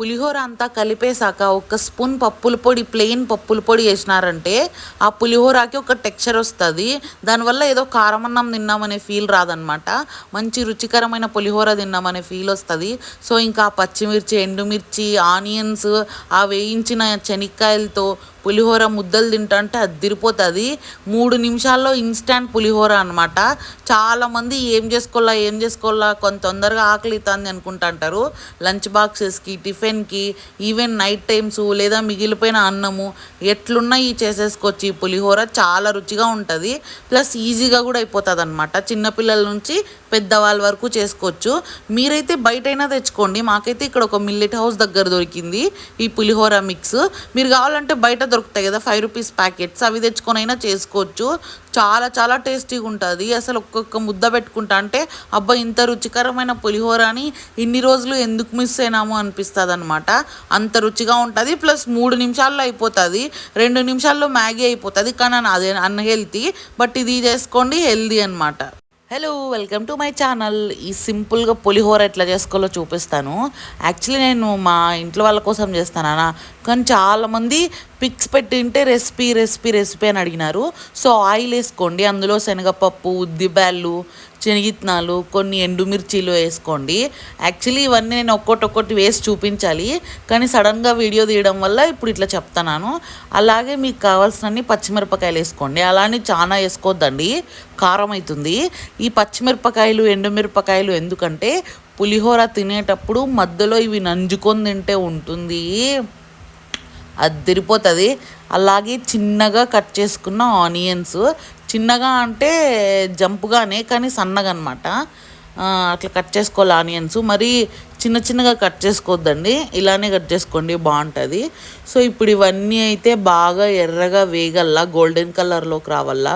పులిహోర అంతా కలిపేశాక ఒక స్పూన్ పప్పుల పొడి ప్లెయిన్ పప్పుల పొడి వేసినారంటే ఆ పులిహోరకి ఒక టెక్స్చర్ వస్తుంది. దానివల్ల ఏదో కారం అన్నం తిన్నామనే ఫీల్ రాదనమాట మంచి రుచికరమైన పులిహోర తిన్నామనే ఫీల్ వస్తుంది. సో ఇంకా పచ్చిమిర్చి ఎండుమిర్చి ఆనియన్స్ ఆ వేయించిన శనక్కాయలతో పులిహోర ముద్దలు తింటుంటే అద్దిరిపోతుంది మూడు నిమిషాల్లో ఇన్స్టాంట్ పులిహోర అనమాట చాలామంది ఏం చేసుకోవాలా ఏం చేసుకోవాలా కొంత తొందరగా ఆకలితుంది అనుకుంటుంటారు లంచ్ బాక్సెస్కి టిఫిన్కి ఈవెన్ నైట్ టైమ్స్ లేదా మిగిలిపోయిన అన్నము ఎట్లున్నా ఈ చేసేసుకోవచ్చు ఈ పులిహోర. చాలా రుచిగా ఉంటుంది. ప్లస్ ఈజీగా కూడా అయిపోతుంది అనమాట చిన్నపిల్లల నుంచి పెద్దవాళ్ళ వరకు చేసుకోవచ్చు. మీరైతే బయటైనా తెచ్చుకోండి. మాకైతే ఇక్కడ ఒక మిల్లెట్ హౌస్ దగ్గర దొరికింది ఈ పులిహోర మిక్స్ మీరు కావాలంటే బయట దొరుకుతాయి కదా ఫైవ్ రూపీస్ ప్యాకెట్స్ అవి తెచ్చుకొనైనా అయినా చేసుకోవచ్చు. చాలా చాలా టేస్టీగా ఉంటుంది. అసలు ఒక్కొక్క ముద్ద పెట్టుకుంటా అంటే అబ్బా ఇంత రుచికరమైన పులిహోర అని ఇన్ని రోజులు ఎందుకు మిస్ అయినాము అనిపిస్తుంది అనమాట అంత రుచిగా ఉంటుంది ప్లస్ మూడు నిమిషాల్లో అయిపోతుంది. రెండు నిమిషాల్లో మ్యాగీ అయిపోతుంది. కానీ అదే అన్హెల్తీ బట్ ఇది చేసుకోండి హెల్దీ అనమాట hello welcome to my channel ఈ సింపుల్గా పులిహోర ఎట్లా చేసుకోవాలో చూపిస్తాను. యాక్చువల్లీ నేను మా ఇంట్లో వాళ్ళ కోసం చేస్తానా కానీ చాలామంది పిక్స్ పెట్టింటే రెసిపీ రెసిపీ రెసిపీ అని అడిగినారు. సో ఆయిల్ వేసుకోండి. అందులో శనగపప్పు ఉద్దిబ్యాళ్ళు శనగిత్నాలు కొన్ని ఎండుమిర్చీలు వేసుకోండి. యాక్చువల్లీ ఇవన్నీ నేను ఒక్కొక్కటి ఒక్కటి వేసి చూపించాలి. కానీ సడన్గా వీడియో తీయడం వల్ల ఇప్పుడు ఇట్లా చెప్తున్నాను. అలాగే మీకు కావాల్సినన్ని పచ్చిమిరపకాయలు వేసుకోండి. అలానే చాలా వేసుకోవద్దండి కారం అవుతుంది ఈ పచ్చిమిరపకాయలు ఎండుమిరపకాయలు ఎందుకంటే పులిహోర తినేటప్పుడు మధ్యలో ఇవి నంజుకొని తింటే ఉంటుంది. అద్దరిపోతుంది అలాగే చిన్నగా కట్ చేసుకున్న ఆనియన్స్. చిన్నగా అంటే జంపుగానే కానీ సన్నగా అనమాట అట్లా కట్ చేసుకోవాలి ఆనియన్స్. మరి చిన్న చిన్నగా కట్ చేసుకోవద్దండి. ఇలానే కట్ చేసుకోండి బాగుంటుంది. సో ఇప్పుడు ఇవన్నీ అయితే బాగా ఎర్రగా వేగల్లా గోల్డెన్ కలర్లోకి రావాలా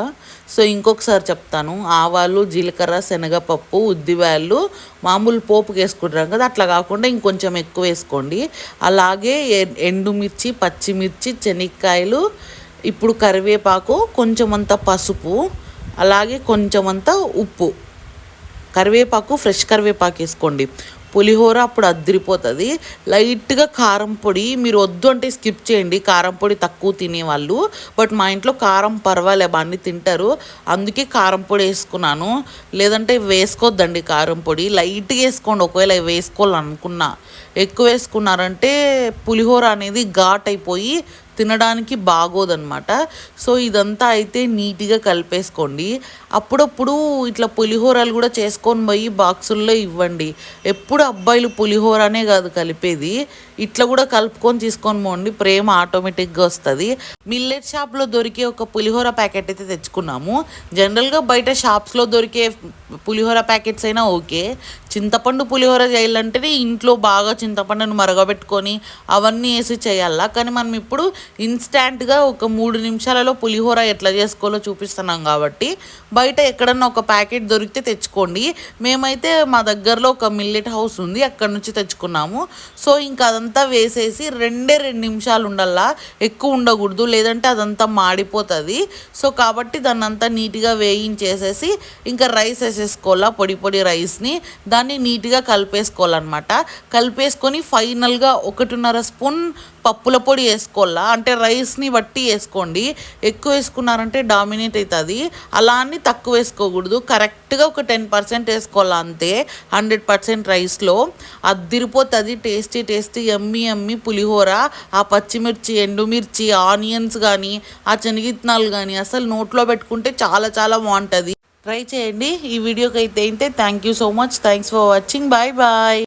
సో ఇంకొకసారి చెప్తాను. ఆవాలు జీలకర్ర శనగపప్పు ఉద్దివాళ్ళు మామూలు పోపుకి వేసుకుంటాం కదా అట్లా కాకుండా ఇంకొంచెం ఎక్కువ వేసుకోండి. అలాగే ఎండుమిర్చి పచ్చిమిర్చి శనక్కాయలు ఇప్పుడు కరివేపాకు కొంచెం అంత పసుపు అలాగే కొంచెం అంత ఉప్పు. కరివేపాకు ఫ్రెష్ కరివేపాకు వేసుకోండి పులిహోర అప్పుడు అద్దరిపోతుంది. లైట్గా కారం పొడి మీరు వద్దు అంటే స్కిప్ చేయండి. కారం పొడి తక్కువ తినేవాళ్ళు. బట్ మా ఇంట్లో కారం పర్వాలే బాగా తింటారు. అందుకే కారం పొడి వేసుకున్నాను. లేదంటే వేసుకోవద్దండి కారం పొడి. లైట్గా వేసుకోండి. ఒకవేళ వేసుకోవాలనుకున్నా. ఎక్కువ వేసుకున్నారంటే పులిహోర అనేది ఘాట్ అయిపోయి తినడానికి బాగోదన్నమాట. సో ఇదంతా అయితే నీట్గా కలిపేసుకోండి. అప్పుడప్పుడు ఇట్లా పులిహోరలు కూడా చేసుకొని పోయి బాక్సుల్లో ఇవ్వండి. ఎప్పుడు అబ్బాయిలు పులిహోరనే కాదు కలిపేది. ఇట్లా కూడా కలుపుకొని తీసుకొని పోండి. ప్రేమ ఆటోమేటిక్గా వస్తుంది. మిల్లెట్ షాప్లో దొరికే ఒక పులిహోర ప్యాకెట్ అయితే తెచ్చుకున్నాము. జనరల్గా బయట షాప్స్లో దొరికే పులిహోర ప్యాకెట్స్ అయినా ఓకే. చింతపండు పులిహోర చేయాలంటేనే ఇంట్లో బాగా చింతపండును మరగబెట్టుకొని అవన్నీ వేసి చేయాలా? కానీ మనం ఇప్పుడు ఇన్స్టాంట్గా ఒక మూడు నిమిషాలలో పులిహోర ఎట్లా చేసుకోవాలో చూపిస్తున్నాం కాబట్టి బయట ఎక్కడన్నా ఒక ప్యాకెట్ దొరికితే తెచ్చుకోండి. మేమైతే మా దగ్గరలో ఒక మిల్లెట్ హౌస్ ఉంది అక్కడ నుంచి తెచ్చుకున్నాము. సో ఇంకా అదంతా వేసేసి రెండే రెండు నిమిషాలు ఉండాలా? ఎక్కువ ఉండకూడదు లేదంటే అదంతా మాడిపోతుంది. సో కాబట్టి దాన్ని అంతా నీట్గా వేయించేసేసి ఇంకా రైస్ వేసేసుకోవాలా? పొడి పొడి రైస్ని దాన్ని నీట్గా కలిపేసుకోవాలన్నమాట. కలిపేసుకొని ఫైనల్గా ఒకటిన్నర స్పూన్ పప్పుల పొడి వేసుకోవాలా? అంటే రైస్ని బట్టి వేసుకోండి. ఎక్కువ వేసుకున్నారంటే డామినేట్ అవుతుంది అలా అని తక్కువ వేసుకోకూడదు. కరెక్ట్గా ఒక టెన్ పర్సెంట్ వేసుకోవాలి అంతే. హండ్రెడ్ పర్సెంట్ రైస్లో. అద్దిరిపోతుంది టేస్టీ టేస్టీ ఎమ్మి ఎమ్మి పులిహోర. ఆ పచ్చిమిర్చి ఎండుమిర్చి ఆనియన్స్ కానీ ఆ శనగిత్నాలు కానీ అసలు నోట్లో పెట్టుకుంటే చాలా చాలా బాగుంటుంది. ట్రై చేయండి. ఈ వీడియోకి అయితే అయితే thank you so much thanks for watching bye bye